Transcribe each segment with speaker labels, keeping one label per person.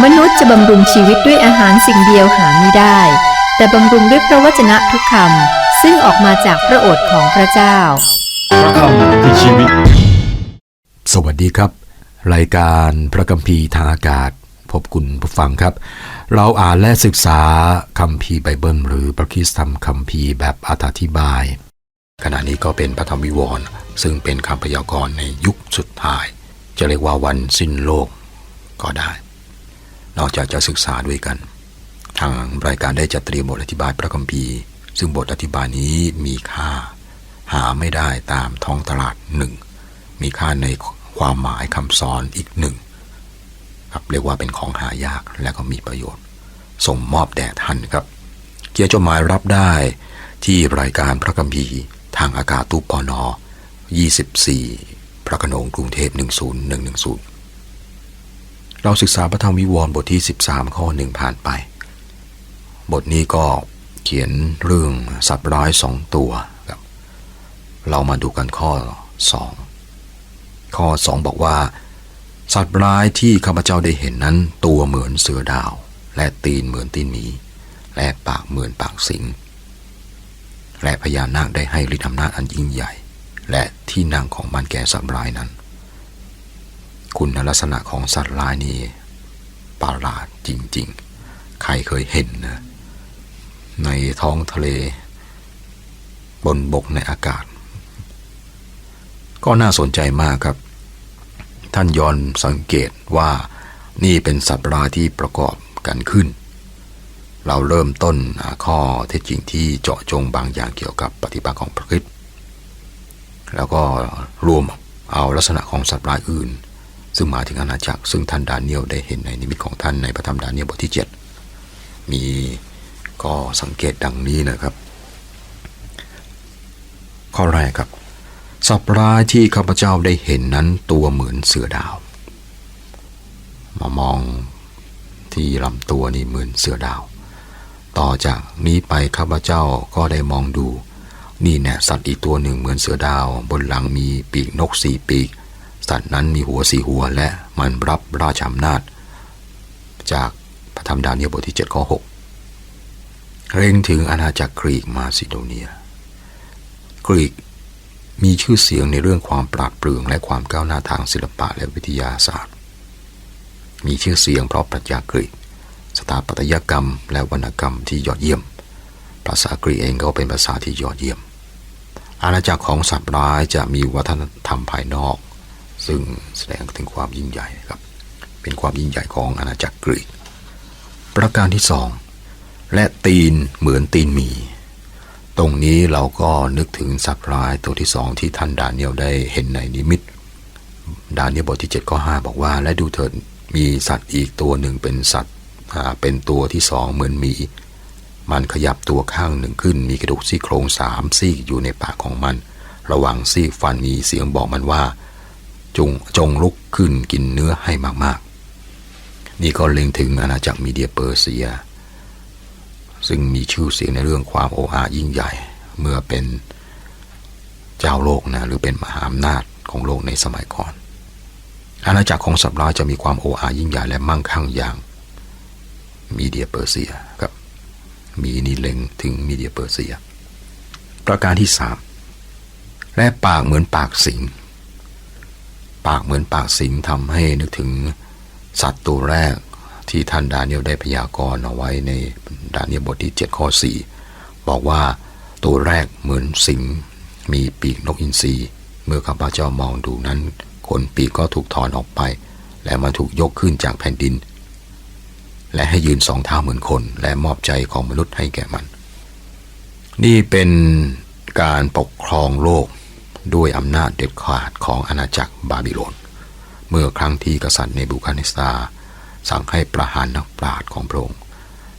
Speaker 1: มนุษย์จะบำรุงชีวิตด้วยอาหารสิ่งเดียวหาไม่ได้ แต่บำรุงด้วยพระวจนะทุกคำซึ่งออกมาจากพระโอษฐ์ของพระเจ้า
Speaker 2: พระคำคือชีวิต
Speaker 3: สวัสดีครับ รายการพระคัมภีร์ทางอากาศ พบคุณผู้ฟังครับ เราอ่านและศึกษาคัมภีร์ไบเบิล หรือพระคิสธรรมคัมภีร์แบบอธิบาย ขณะนี้ก็เป็นพระธรรมวิวรณ์ซึ่งเป็นคำพยากรณ์ในยุคสุดท้าย จะเรียกว่าวันสิ้นโลกก็ได้ นอกจากจะศึกษาด้วยกัน ทางรายการได้จัดเตรียมบทอธิบายพระคัมภีร์ ซึ่งบทอธิบายนี้มีค่า หาไม่ได้ตามท้องตลาดหนึ่งมีค่าในความหมายคำสอนอีกหนึ่งครับเรียกว่าเป็นของหายากและก็มีประโยชน์ ส่งมอบแด่ท่านครับเกียร์จดหมายรับได้ที่รายการพระคัมภีร์ทางอากาศตู้ปอนอ24 พระโขนงกรุงเทพ 10110 เราศึกษาพระธรรมวิวรณ์บทที่ 13 ข้อหนึ่งผ่านไป บทนี้ก็เขียนเรื่องสัตว์ร้ายสองตัวครับเรามาดูกันข้อ 2 ข้อ 2 บอกว่า สัตว์ร้ายที่ข้าพเจ้าได้เห็นนั้น ตัวเหมือนเสือดาว และตีนเหมือนตีนหมีและปากเหมือนปากสิงและพญานาคได้ให้ฤทธิ์อำนาจอันยิ่งใหญ่ และที่นั่งของมันแก่สัตว์ร้ายนั้น คุณลักษณะของสัตว์ร้ายนี่ประหลาดจริง ๆ ใครเคยเห็นนะในท้องทะเล บนบกในอากาศ ก็น่าสนใจมากครับ ท่านยอนสังเกตว่านี่เป็นสัตว์ร้ายที่ประกอบกันขึ้น เราเริ่มต้นข้อเท็จจริงที่เจาะจงบางอย่างเกี่ยวกับปฏิบัติของพระคริสต์แล้วก็รวมเอาลักษณะของสัตว์ร้ายอื่น ซึ่งมาถึงอาณาจักร ซึ่งท่านดาเนียลได้เห็นในนิมิตของท่านในพระธรรมดาเนียลบทที่ 7 มีก็สังเกตดังนี้นะครับ ข้อแรกครับ สัตว์ร้ายที่ข้าพเจ้าได้เห็นนั้นตัวเหมือนเสือดาว มามองที่ลำตัวนี่เหมือนเสือดาว ต่อจากนี้ไปข้าพเจ้าก็ได้มองดู นี่แน่สัตว์อีกตัวหนึ่งเหมือนเสือดาว บนหลังมีปีกนกสี่ปีก สัตว์นั้นมีหัวสีหัวและมันรับราชอำนาจ จากพระธรรมดาเนียบทที่7ข้อ6เร่งถึงอาณาจักรกรีกมาซิโดเนีย กรีกมีชื่อเสียงในเรื่องความปราดเปรื่องและความก้าวหน้าทางศิลปะและวิทยาศาสตร์ มีชื่อเสียงเพราะปรัชญากรีก สถาปัตยกรรม และวรรณกรรมที่ยอดเยี่ยม ภาษากรีกเองก็เป็นภาษาที่ยอดเยี่ยม อาณาจักรของสัตว์ร้ายจะมีวัฒนธรรมภายนอก ซึ่งแสดงถึงความยิ่งใหญ่ครับ เป็นความยิ่งใหญ่ของอาณาจักรกรีก ประการที่สองและตีนเหมือนตีนหมี ตรงนี้เราก็นึกถึงสัตว์ร้ายตัวที่สองที่ท่านดาเนียลได้เห็นในนิมิต ดาเนียลบทที่7ข้อ5บอกว่า และดูเถิดมีสัตว์อีกตัวหนึ่งเป็นสัตว์เป็นตัวที่สองเหมือนหมี มันขยับตัวข้างหนึ่งขึ้น มีกระดูกซี่โครงสามซี่อยู่ในปากของมัน ระหว่างซี่ฟันมีเสียงบอกมันว่า จงจงลุกขึ้นกินเนื้อให้มากๆ นี่ก็เล็งถึงอาณาจักรมีเดียเปอร์เซีย ซึ่งมีชื่อเสียงในเรื่องความโออายิ่งใหญ่ เมื่อเป็นเจ้าโลกนะหรือเป็นมหาอำนาจของโลกในสมัยก่อน อาณาจักรของสัตว์ร้ายจะมีความโออายิ่งใหญ่และมั่งคั่งอย่างมีเดียเปอร์เซียครับมีนี่เล็งถึงมีเดียเปอร์เซีย ประการที่สามและปากเหมือนปากสิง ปากเหมือนปากสิงทำให้นึกถึงสัตว์ตัวแรกที่ท่านดาเนียลได้พยากรณ์เอาไว้ในดาเนียลบทที่ 7 ข้อ 4 บอกว่าตัวแรกเหมือนสิงมีปีกนกอินทรีเมื่อข้าพเจ้ามองดูนั้นขนปีกก็ถูกถอนออกไป และมันถูกยกขึ้นจากแผ่นดิน และให้ยืนสองเท้าเหมือนคน และมอบใจของมนุษย์ให้แก่มัน นี่เป็นการปกครองโลก ด้วยอำนาจเด็ดขาดของอาณาจักรบาบิโลน เมื่อครั้งที่กษัตริย์เนบูคาดเนสซาสั่งให้ประหารนักปราชญ์ของพระองค์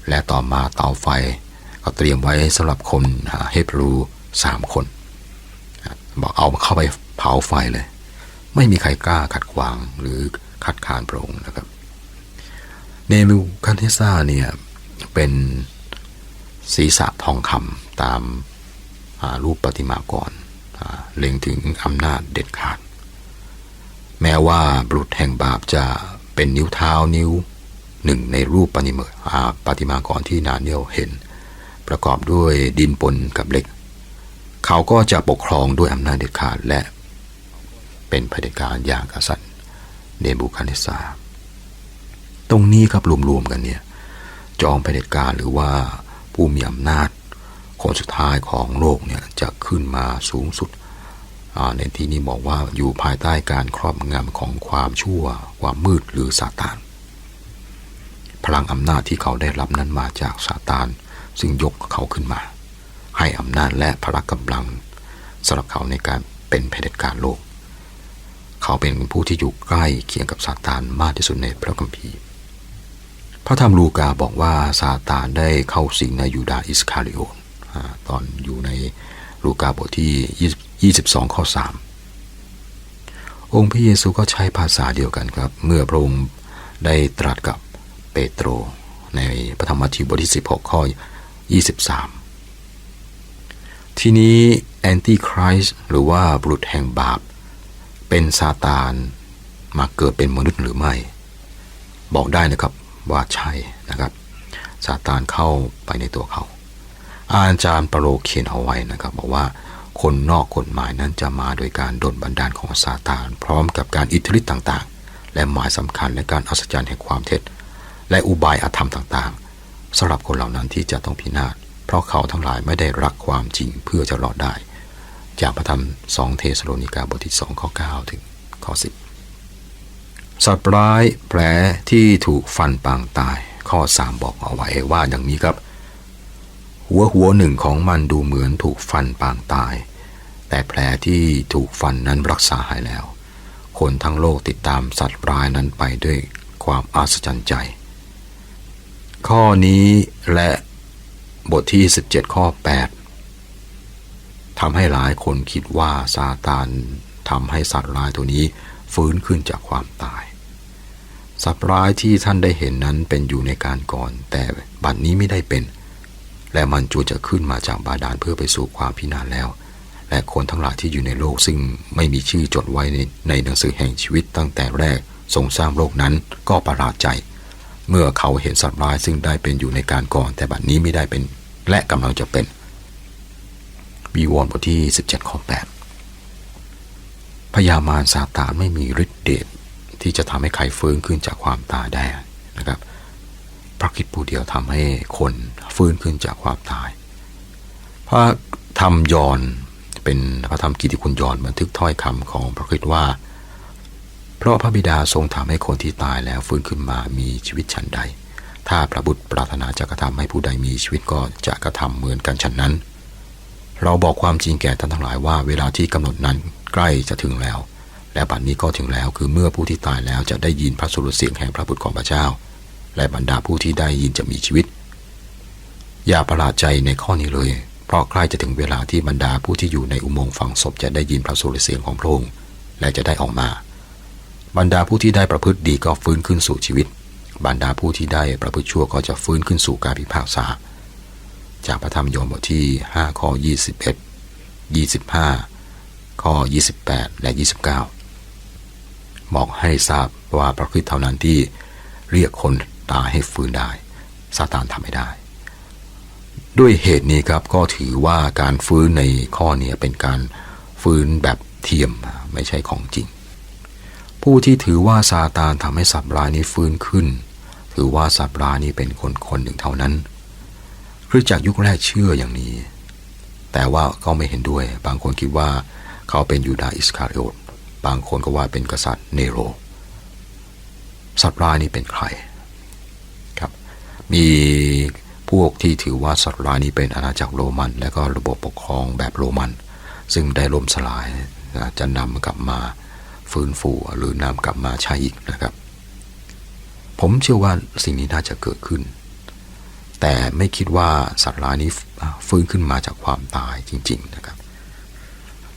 Speaker 3: และต่อมาเตาไฟก็เตรียมไว้สำหรับคนเฮบรูสามคน บอกเอาเข้าไปเผาไฟเลย ไม่มีใครกล้าขัดขวางหรือคัดค้านพระองค์นะครับ เนบูคัดเนสซาเนี่ยเป็นศีรษะทองคำตามรูปประติมากร เล็งถึงอำนาจเด็ดขาด แม้ว่าบุตรแห่งบาปจะเป็นนิ้วเท้านิ้วหนึ่งในรูปปฏิมาปฏิมากรที่นาเนียลเห็น ประกอบด้วยดินปนกับเหล็ก เขาก็จะปกครองด้วยอำนาจเด็ดขาดและ เป็นเผด็จการอย่างกษัตริย์เนบูคัดเนสซาตรงนี้ครับรวมๆกันเนี่ยจอมเผด็จการหรือว่าผู้มีอำนาจ คนสุดท้ายของโลกเนี่ยจะขึ้นมาสูงสุดในที่นี้บอกว่าอยู่ภายใต้การครอบงำของความชั่ว ความมืดหรือซาตาน พลังอำนาจที่เขาได้รับนั้นมาจากซาตาน ซึ่งยกเขาขึ้นมา ให้อำนาจและพละกำลังสำหรับเขาในการเป็นเผด็จการโลก เขาเป็นผู้ที่อยู่ใกล้เคียงกับซาตานมากที่สุดในพระคัมภีร์ พระธรรมลูกาบอกว่าซาตานได้เข้าสิงในยูดาห์อิสคาริโอตอา ตอนอยู่ในลูกาบทที่ 22 ข้อ 3 องค์พระเยซูก็ใช้ภาษาเดียวกันครับ เมื่อพระองค์ได้ตรัสกับเปโตร ในพระธรรมมัทธิวบทที่ 16 ข้อ 23 ทีนี้แอนติคริสต์หรือว่าบุรุษแห่งบาป เป็นซาตานมาเกิดเป็นมนุษย์หรือไม่ บอกได้นะครับว่าใช่นะครับซาตานเข้าไปในตัวเขา อาจารย์ปรโลเขียนเอาไว้นะครับบอกว่าคนนอกกฎหมายนั้นจะมาโดยการดลบันดาลของซาตาน พร้อมกับการอิทธิฤทธิ์ต่างๆ และหมายสำคัญและการอัศจรรย์แห่งความเท็จ และอุบายอาธรรมต่างๆสำหรับคนเหล่านั้นที่จะต้องพินาศเพราะเขาทั้งหลายไม่ได้รักความจริงเพื่อจะรอดได้ จากพระธรรม2เทสโลนิกาบทที่2ข้อ 9 ถึงข้อ 10 สัตว์ร้ายแผลที่ถูกฟันปางตายข้อ 3 บอกเอาไว้ว่าอย่างนี้ครับ หัวหัวหนึ่งของมันดูเหมือนถูกฟันปางตาย แต่แผลที่ถูกฟันนั้นรักษาหายแล้ว คนทั้งโลกติดตามสัตว์ร้ายนั้นไปด้วยความอัศจรรย์ใจ ข้อนี้และบทที่ 17 ข้อ 8ทำให้หลายคนคิดว่าซาตานทำให้สัตว์ร้ายตัวนี้ฟื้นขึ้นจากความตาย สัตว์ร้ายที่ท่านได้เห็นนั้นเป็นอยู่ในการก่อน แต่บัดนนี้ไม่ได้เป็น และมันจูจะขึ้นมาจากบาดาลเพื่อไปสู่ความพินาศแล้ว และคนทั้งหลายที่อยู่ในโลกซึ่งไม่มีชื่อจดไว้ในในหนังสือแห่งชีวิตตั้งแต่แรกทรงสร้างโลกนั้นก็ประหลาดใจ เมื่อเขาเห็นสัตว์ร้ายซึ่งได้เป็นอยู่ในการก่อน แต่บัดนนี้ไม่ได้เป็น และกำลังจะเป็นบีวรณ์บทที่ 17ข้อ8พญามารซาตานไม่มีฤทธิ์เดชที่จะทำให้ใครฟื้นขึ้นจากความตายได้นะครับ ระคิดผู้เดียวทำให้คนฟื้นขึ้นจากความตาย พระธรรมยอนเป็นพระธรรมกิติคุณยอนบันทึกถ้อยคำของพระคิดว่า เพราะพระบิดาทรงทำให้คนที่ตายแล้วฟื้นขึ้นมามีชีวิตฉันใด ถ้าพระบุตรปรารถนาจะกระทำให้ผู้ใดมีชีวิตก็จะกระทำเหมือนกันฉันนั้น เราบอกความจริงแก่ท่านทั้งหลายว่าเวลาที่กำหนดนั้นใกล้จะถึงแล้ว และบัดนนี้ก็ถึงแล้วคือเมื่อผู้ที่ตายแล้วจะได้ยินพระสุรเสียงแห่งพระบุตรของพระเจ้า และบรรดาผู้ที่ได้ยินจะมีชีวิต อย่าประหลาดใจในข้อนี้เลย เพราะใกล้จะถึงเวลาที่บรรดาผู้ที่อยู่ในอุโมงค์ฝังศพจะได้ยินพระสุรเสียงของพระองค์และจะได้ออกมา บรรดาผู้ที่ได้ประพฤติดีก็ฟื้นขึ้นสู่ชีวิต บรรดาผู้ที่ได้ประพฤติชั่วก็จะฟื้นขึ้นสู่การพิพากษา จากพระธรรมโยมบทที่5ข้อ21 25 ข้อ 28 และ 29บอกให้ทราบว่าพระคริสต์เท่านั้นที่เรียกคน ตายให้ฟื้นได้ซาตานทำไม่ได้ ด้วยเหตุนี้ครับก็ถือว่าการฟื้นในข้อนี้เป็นการฟื้นแบบเทียมไม่ใช่ของจริง ผู้ที่ถือว่าซาตานทำให้สัตว์ร้ายนี้ฟื้นขึ้น ถือว่าสัตว์ร้ายนี้เป็นคนคนหนึ่งเท่านั้นคริสตจักรยุคแรกเชื่ออย่างนี้ แต่ว่าก็ไม่เห็นด้วย บางคนคิดว่าเขาเป็นยูดาอิสคาริโอตบางคนก็ว่าเป็นกษัตริย์เนโรสัตว์ร้ายนี้เป็นใคร มีพวกที่ถือว่าสัตว์ร้ายนี้เป็นอาณาจักรโรมัน และก็ระบบปกครองแบบโรมัน ซึ่งได้ล่มสลายจะนำกลับมาฟื้นฟูหรือนำกลับมาใช้อีกนะครับ ผมเชื่อว่าสิ่งนี้น่าจะเกิดขึ้น แต่ไม่คิดว่าสัตว์ร้ายนี้ฟื้นขึ้นมาจากความตายจริง ๆนะครับ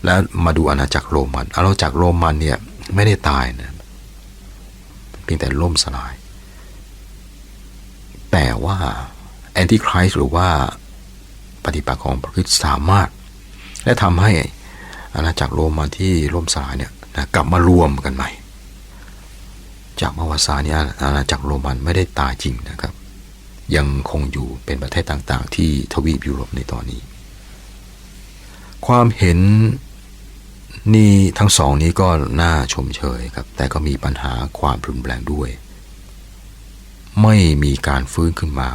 Speaker 3: แล้วมาดูอาณาจักรโรมันอาณาจักรโรมันเนี่ยไม่ได้ตายนะเพียงแต่ล่มสลาย แต่ว่าแอนติคริสหรือว่าปฏิปักษ์ของพระคริสต์สามารถ และทำให้อาณาจักรโรมันที่ล่มสลายเนี่ยนะกลับมารวมกันใหม่ จากประวัติศาสตร์เนี่ยอาณาจักรโรมันไม่ได้ตายจริงนะครับ ยังคงอยู่เป็นประเทศต่างๆ ที่ทวีปยุโรปในตอนนี้ ความเห็นนี่ทั้งสองนี้ก็น่าชมเชยครับ แต่ก็มีปัญหาความรุนแรงด้วย ไม่มีการฟื้นขึ้นมา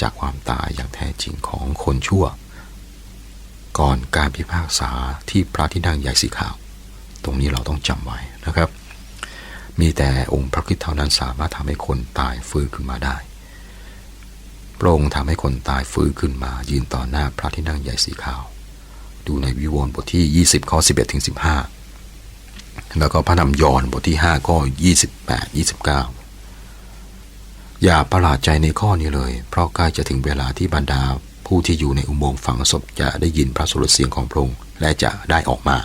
Speaker 3: จากความตายอย่างแท้จริงของคนชั่ว ก่อนการพิพากษาที่พระที่นั่งใหญ่สีขาว ตรงนี้เราต้องจำไว้นะครับ มีแต่องค์พระคริสต์เท่านั้นสามารถทำให้คนตายฟื้นขึ้นมาได้พระองค์ทำให้คนตายฟื้นขึ้นมายืนต่อหน้าพระที่นั่งใหญ่สีขาว ดูในวิวรณ์บทที่ 20 ข้อ 11ถึง15 แล้วก็พระนำยอนบทที่5ก็28 29 อย่าประหลาดใจในข้อนี้เลย เพราะใกล้จะถึงเวลาที่บรรดา ผู้ที่อยู่ในอุโมงค์ฝังศพจะได้ยินพระสุรเสียงของพระองค์และจะได้ออกมา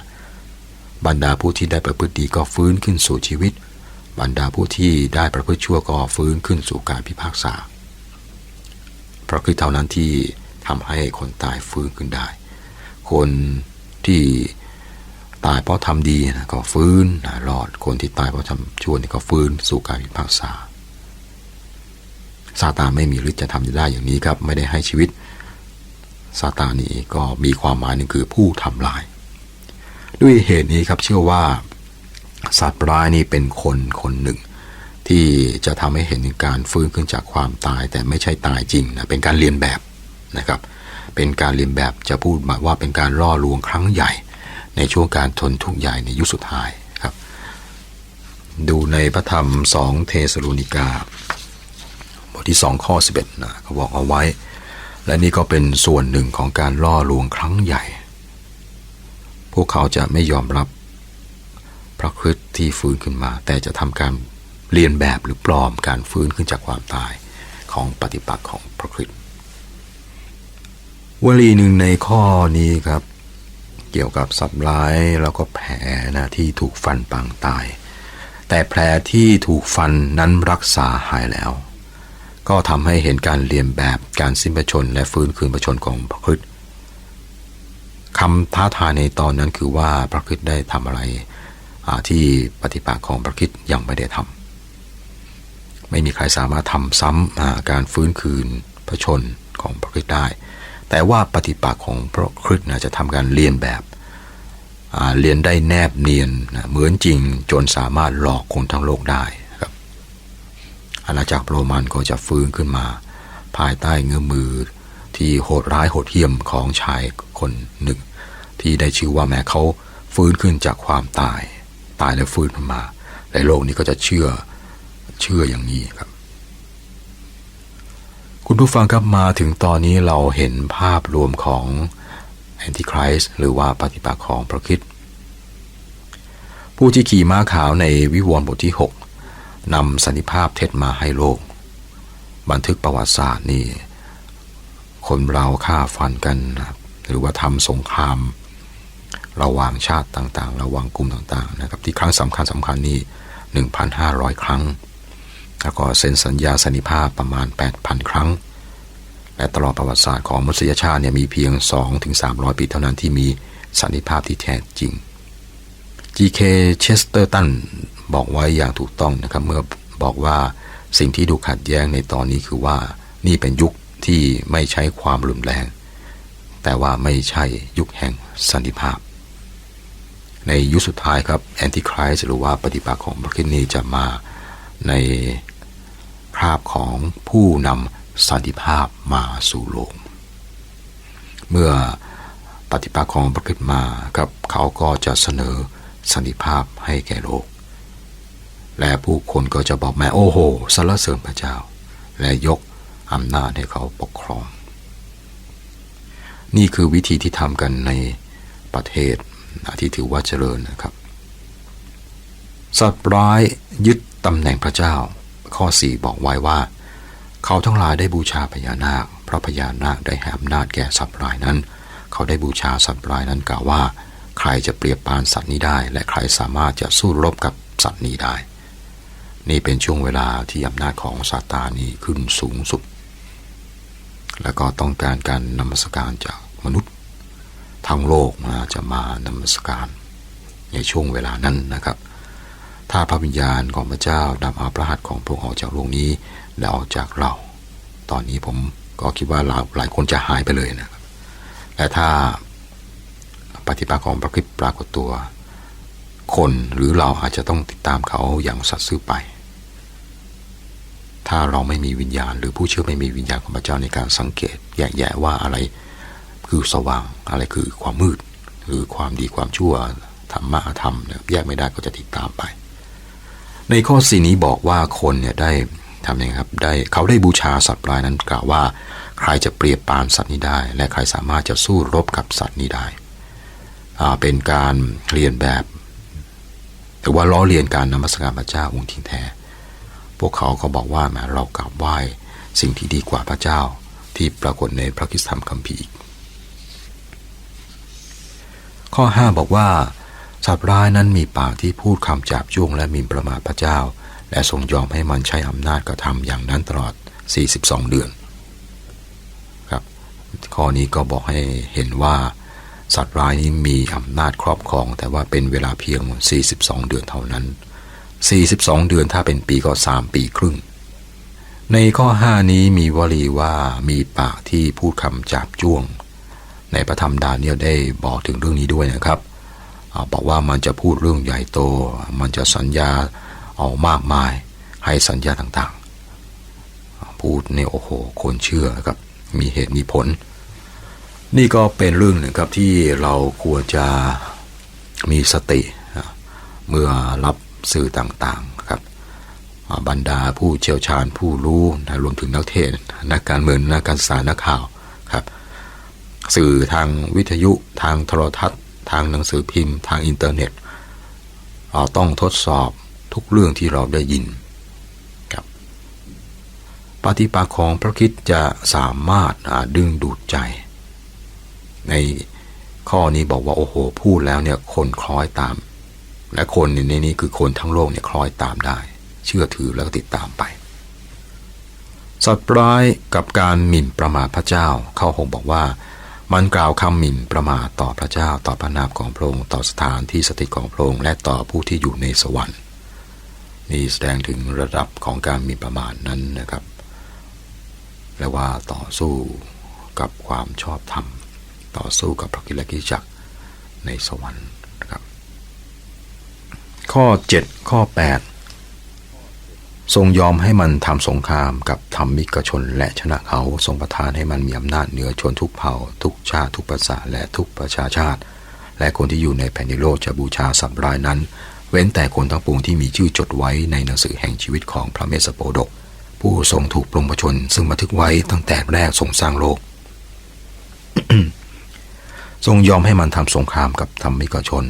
Speaker 3: บรรดาผู้ที่ได้ประพฤติดีก็ฟื้นขึ้นสู่ชีวิต บรรดาผู้ที่ได้ประพฤติชั่วก็ฟื้นขึ้นสู่การพิพากษา เพราะคือเท่านั้นที่ทำให้คนตายฟื้นขึ้นได้ คนที่ตายเพราะทำดีนะก็ฟื้นนะรอด คนที่ตายเพราะทำชั่วนี่ก็ฟื้นสู่การพิพากษา ซาตานไม่มีฤทธิ์จะทำได้อย่างนี้ครับ ไม่ได้ให้ชีวิตซาตานนี้ก็มีความหมายหนึ่งคือผู้ทำลาย ด้วยเหตุนี้ครับเชื่อว่าสัตว์ร้ายนี่เป็นคนคนหนึ่ง ที่จะทำให้เห็นการฟื้นขึ้นจากความตาย แต่ไม่ใช่ตายจริงนะเป็นการเรียนแบบนะครับ เป็นการเรียนแบบจะพูดหมายว่าเป็นการล่อลวงครั้งใหญ่ ในช่วงการทนทุกข์ใหญ่ในยุคสุดท้ายครับ ดูในพระธรรมสองเทสโลนิกา ทที่สองข้อ11นะเขาบอกเอาไว้ และนี่ก็เป็นส่วนหนึ่งของการล่อลวงครั้งใหญ่ พวกเขาจะไม่ยอมรับพระคริสต์ที่ฟื้นขึ้นมา แต่จะทำการเรียนแบบหรือปลอมการฟื้นขึ้นจากความตายของปฏิปักษ์ของพระคริสต์วลีหนึ่งในข้อนี้ครับ เกี่ยวกับสัตว์ร้ายแล้วก็แผลนะที่ถูกฟันปางตาย แต่แผลที่ถูกฟันนั้นรักษาหายแล้ว ก็ทำให้เห็นการเรียนแบบการสิ้นพระชนและฟื้นคืนพระชนของพระคริสต์คำท้าทายในตอนนั้นคือว่าพระคริสต์ได้ทำอะไรที่ปฏิปักษ์ของพระคริสต์ยังไม่ได้ทำไม่มีใครสามารถทำซ้ำอ่าการฟื้นคืนพระชนของพระคริสต์ได้ แต่ว่าปฏิปักษ์ของพระคริสต์จะทำการเรียนแบบเรียนได้แนบเนียนเหมือนจริงจนสามารถหลอกคนทั้งโลกได้ อาณาจักรโรมันก็จะฟื้นขึ้นมา ภายใต้เงื้อมือที่โหดร้ายโหดเหี้ยมของชายคนหนึ่ง ที่ได้ชื่อว่าแม้เขาฟื้นขึ้นจากความตาย ตายแล้วฟื้นขึ้นมา ในโลกนี้ก็จะเชื่อเชื่ออย่างนี้ครับ คุณผู้ฟังครับมาถึงตอนนี้เราเห็นภาพรวมของแอนติคริสหรือว่าปฏิปักษ์ของพระคริสต์ผู้ที่ขี่ม้าขาวในวิวรณ์บทที่6 นำสันนิภาพเท็จมาให้โลก บันทึกประวัติศาสตร์นี่ คนเราฆ่าฟันกัน หรือว่าทำสงคราม ระหว่างชาติต่างๆ ระหว่างกลุ่มต่างๆนะครับที่ครั้งสำคัญสำคัญนี่1,500 ครั้ง แล้วก็เซ็นสัญญาสันนิภาพประมาณ 8,000 ครั้ง และตลอดประวัติศาสตร์ของมนุษยชาติเนี่ยมีเพียง 2-300 ปีเท่านั้นที่มีสันนิภาพที่แท้จริง G.K. Chesterton บอกไว้อย่างถูกต้องนะครับเมื่อบอกว่าสิ่งที่ดูขัดแย้งในตอนนี้คือว่านี่เป็นยุคที่ไม่ใช้ความรุนแรง แต่ว่าไม่ใช่ยุคแห่งสันติภาพ ในยุคสุดท้ายครับแอนติคริสหรือว่าปฏิปักษ์ของพระคริสต์นี้จะมาในคราบของผู้นำสันติภาพมาสู่โลก เมื่อปฏิปักษ์ของพระคริสต์มาครับเขาก็จะเสนอสันติภาพให้แก่โลก และผู้คนก็จะบอกแม่โอ้โหสรรเสริญพระเจ้า และยกอำนาจให้เขาปกครอง นี่คือวิธีที่ทำกันในประเทศที่ถือว่าเจริญนะครับ สัตว์ร้ายยึดตำแหน่งพระเจ้า ข้อ 4 บอกไว้ว่า เขาทั้งหลายได้บูชาพญานาค เพราะพญานาคได้ให้อำนาจแก่สัตว์ร้ายนั้น เขาได้บูชาสัตว์ร้ายนั้นกล่าวว่า ใครจะเปรียบปานสัตว์นี้ได้ และใครสามารถจะสู้รบกับสัตว์นี้ได้ นี่เป็นช่วงเวลาที่อำนาจของซาตานนี้ขึ้นสูงสุด แล้วก็ต้องการการนมัสการจากมนุษย์ ทั้งโลกมาจะมานมัสการ ในช่วงเวลานั้นนะครับ ถ้าพระวิญญาณของพระเจ้านำเอาพระหัตถ์ของพระองค์ออกจากโลกนี้และออกจากเรา ตอนนี้ผมก็คิดว่าเราหลายคนจะหายไปเลยนะครับ และถ้าปฏิปักษ์ของพระคริสต์ปรากฏตัว คนหรือเราอาจจะต้องติดตามเขาอย่างสัตย์ซื่อไป ถ้าเราไม่มีวิญญาณ หรือผู้เชื่อไม่มีวิญญาณของพระเจ้าในการสังเกต แยกแยะว่าอะไรคือสว่างอะไรคือความมืด หรือความดีความชั่วธรรมะธรรมเนี่ยแยกไม่ได้ก็จะติดตามไป ในข้อสี่นี้บอกว่าคนเนี่ยได้ทำยังไงครับได้เขาได้บูชาสัตว์ปลายนั้นกล่าวว่า ใครจะเปรียบปานสัตว์นี้ได้ และใครสามารถจะสู้รบกับสัตว์นี้ได้เป็นการเรียนแบบหรือว่าล้อเลียนการนมัสการพระเจ้าองค์ที่แท้ พวกเขาก็บอกว่าแหมเรากราบไหว้ สิ่งที่ดีกว่าพระเจ้าที่ปรากฏในพระคิดธรรมคัมภีร์ข้อ 5 บอกว่าสัตว์ร้ายนั้นมีปากที่พูดคำจาบจ้วงและมินประมาทพระเจ้า และทรงยอมให้มันใช้อำนาจกระทำอย่างนั้นตลอด 42 เดือนครับข้อนี้ก็บอกให้เห็นว่า สัตว์ร้ายนี้มีอำนาจครอบครอง แต่ว่าเป็นเวลาเพียง 42 เดือนเท่านั้น 42 เดือนถ้าเป็นปีก็3ปีครึ่ง ในข้อ5นี้มีวลีว่ามีปากที่พูดคำจาบจ้วง ในพระธรรมดาเนียลได้บอกถึงเรื่องนี้ด้วยนะครับอบอกว่ามันจะพูดเรื่องใหญ่โต มันจะสัญญาเอามากมาย ให้สัญญาต่างๆ พูดเนี่ยโอ้โหคนเชื่อครับ มีเหตุมีผล นี่ก็เป็นเรื่องหนึ่งครับที่เราควรจะมีสติ เมื่อรับ สื่อต่างๆครับบรรดาผู้เชี่ยวชาญผู้รู้นะรวมถึงนักเทศนักการเมืองนักการศึกษานักข่าวครับสื่อทางวิทยุทางโทรทัศน์ ทางหนังสือพิมพ์ ทางอินเทอร์เน็ตเราต้องทดสอบทุกเรื่องที่เราได้ยินครับปฏิปักของพระคิดจะสามารถาดึงดูดใจ ในข้อนี้บอกว่า โอ้โห พูดแล้วเนี่ยคนคล้อยตาม และคนในนี้คือคนทั้งโลกเนี่ยคล้อยตามได้ เชื่อถือแล้วก็ติดตามไป สัตว์ร้ายกับการหมิ่นประมาทพระเจ้า เข้าหงบอกว่า มันกล่าวคำหมิ่นประมาทต่อพระเจ้า ต่อพระนามของพระองค์ต่อสถานที่สถิตของพระองค์และต่อผู้ที่อยู่ในสวรรค์นี่แสดงถึงระดับของการหมิ่นประมาทนั้นนะครับและว่าต่อสู้กับความชอบธรรม ต่อสู้กับพระกิเลสกิจักในสวรรค์นะครับ ข้อ 7 ข้อ 8 ทรงยอมให้มันทำสงครามกับธรรมิกชน และชนะเขาทรงประทานให้มันมีอำนาจเหนือชนทุกเผ่า ทุกชาติทุกภาษาและทุกประชาชาติ และคนที่อยู่ในแผ่นดินโลกจะบูชาสัตว์ร้ายนั้น เว้นแต่คนทั้งปวงที่มีชื่อจดไว้ในหนังสือแห่งชีวิตของพระเมสสโปดก ผู้ทรงถูกปลงประชนซึ่งบันทึกไว้ตั้งแต่แรกทรงสร้างโลกทรงยอมให้มันทำสงครามกับธรรมิกชน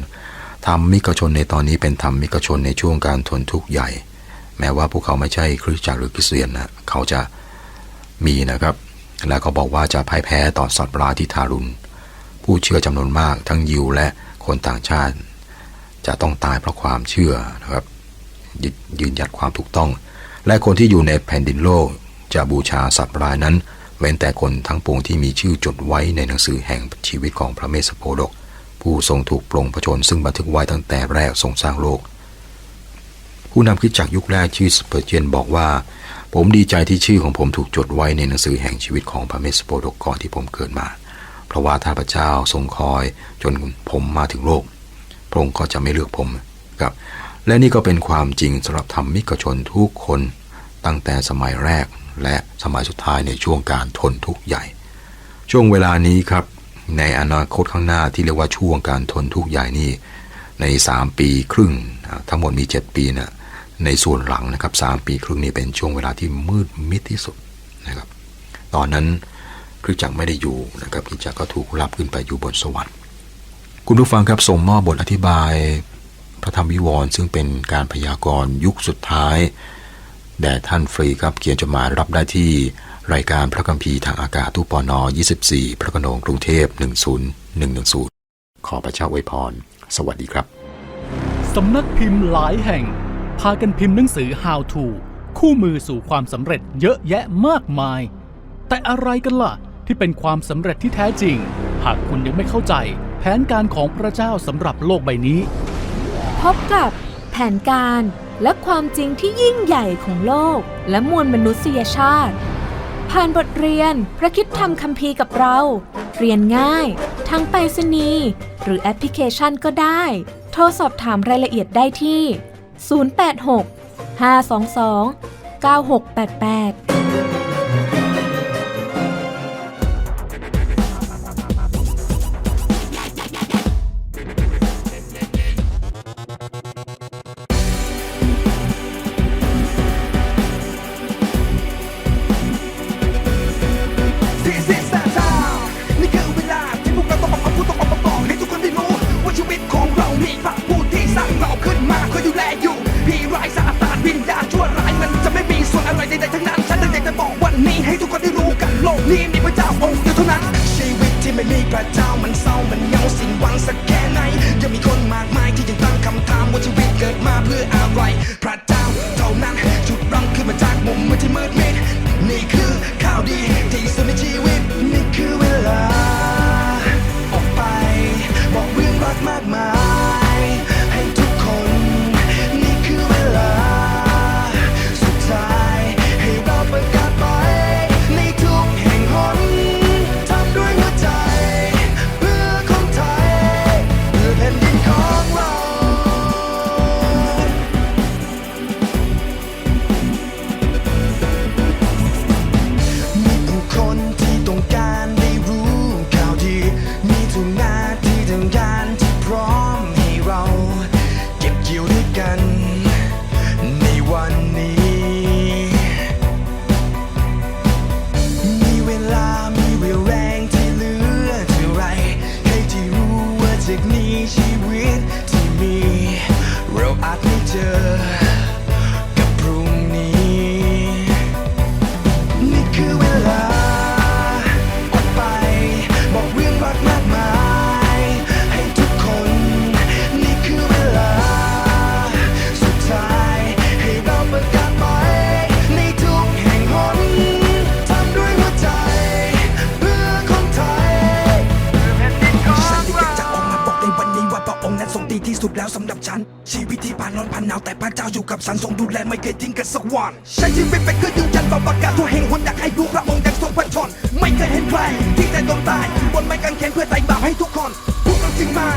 Speaker 3: ธรรมิกชนในตอนนี้เป็นธรรมิกชนในช่วงการทนทุกข์ใหญ่ แม้ว่าพวกเขาไม่ใช่คริสตจักรหรือคริสเตียนนะเขาจะมีนะครับ แล้วก็บอกว่าจะพ่ายแพ้ต่อสัตว์ร้ายที่ทารุณ ผู้เชื่อจำนวนมากทั้งยิวและคนต่างชาติ จะต้องตายเพราะความเชื่อนะครับยยืนหยัดความถูกต้อง และคนที่อยู่ในแผ่นดินโลก จะบูชาสัตว์ร้ายนั้น เว้นแต่คนทั้งปวงที่มีชื่อจดไว้ในหนังสือแห่งชีวิตของพระเมสสโพดก ผู้ทรงถูกปลงพระชนซึ่งบันทึกไว้ตั้งแต่แรกทรงสร้างโลก ผู้นำคิดจากยุคแรกชื่อสเปอร์เจียนบอกว่า ผมดีใจที่ชื่อของผมถูกจดไว้ในหนังสือแห่งชีวิตของพระเมสสโปดกก่อนที่ผมเกิดมา เพราะว่าถ้าพระเจ้าทรงคอยจนผมมาถึงโลก พระองค์ก็จะไม่เลือกผมครับ และนี่ก็เป็นความจริงสำหรับธรรมิกชนทุกคนตั้งแต่สมัยแรกและสมัยสุดท้ายในช่วงการทนทุกข์ใหญ่ ช่วงเวลานี้ครับ ในอนาคตข้างหน้าที่เรียกว่าช่วงการทนทุกข์ใหญ่นี่ใน 3 ปีครึ่ง ทั้งหมดมี 7 ปีนะในส่วนหลังนะครับ3ปีครึ่งนี้เป็นช่วงเวลาที่มืดมิดที่สุดนะครับ ตอนนั้นคริสจักรไม่ได้อยู่นะครับคริสจักรก็ถูกรับขึ้นไปอยู่บนสวรรค์คุณผู้ฟังครับส่งมอบบทอธิบายพระธรรมวิวรณ์ซึ่งเป็นการพยากรณ์ยุคสุดท้ายแด่ท่านฟรีครับเขียนจดหมายรับได้ที่ รายการพระกัมพีทางอากาศทุปอน24 พระกนงกรุงเทพ 10110 ขอพระเจ้าอวยพร สวัสดีครับ
Speaker 4: สำนักพิมพ์หลายแห่ง พากันพิมพ์หนังสือ How to คู่มือสู่ความสำเร็จเยอะแยะมากมาย แต่อะไรกันละ่ะ ที่เป็นความสำเร็จที่แท้จริง หากคุณยังไม่เข้าใจแผนการของพระเจ้าสำหรับโลกใบนี้
Speaker 5: พบกับแผนการและความจริงที่ยิ่งใหญ่ของโลก และมวลมนุษยชาติ ผ่านบทเรียนพระคิดทำคัมภีร์กับเรา เรียนง่าย ทั้งไปรษณียหรือแอปพลิเคชันก็ได้ โทรสอบถามรายละเอียดได้ที่ 086 522 9688
Speaker 6: วันใช้ชีวิตเป็นเพื่อยืนยันฝ่าประกาศทั่วแห่งหนอยากให้ดูพระองค์ดังทรงพระชน ไม่เคยเห็นใครที่ได้โดนตายบนไม้กางเขนเพื่อไต่บาปให้ทุกคนพูดความจริงมา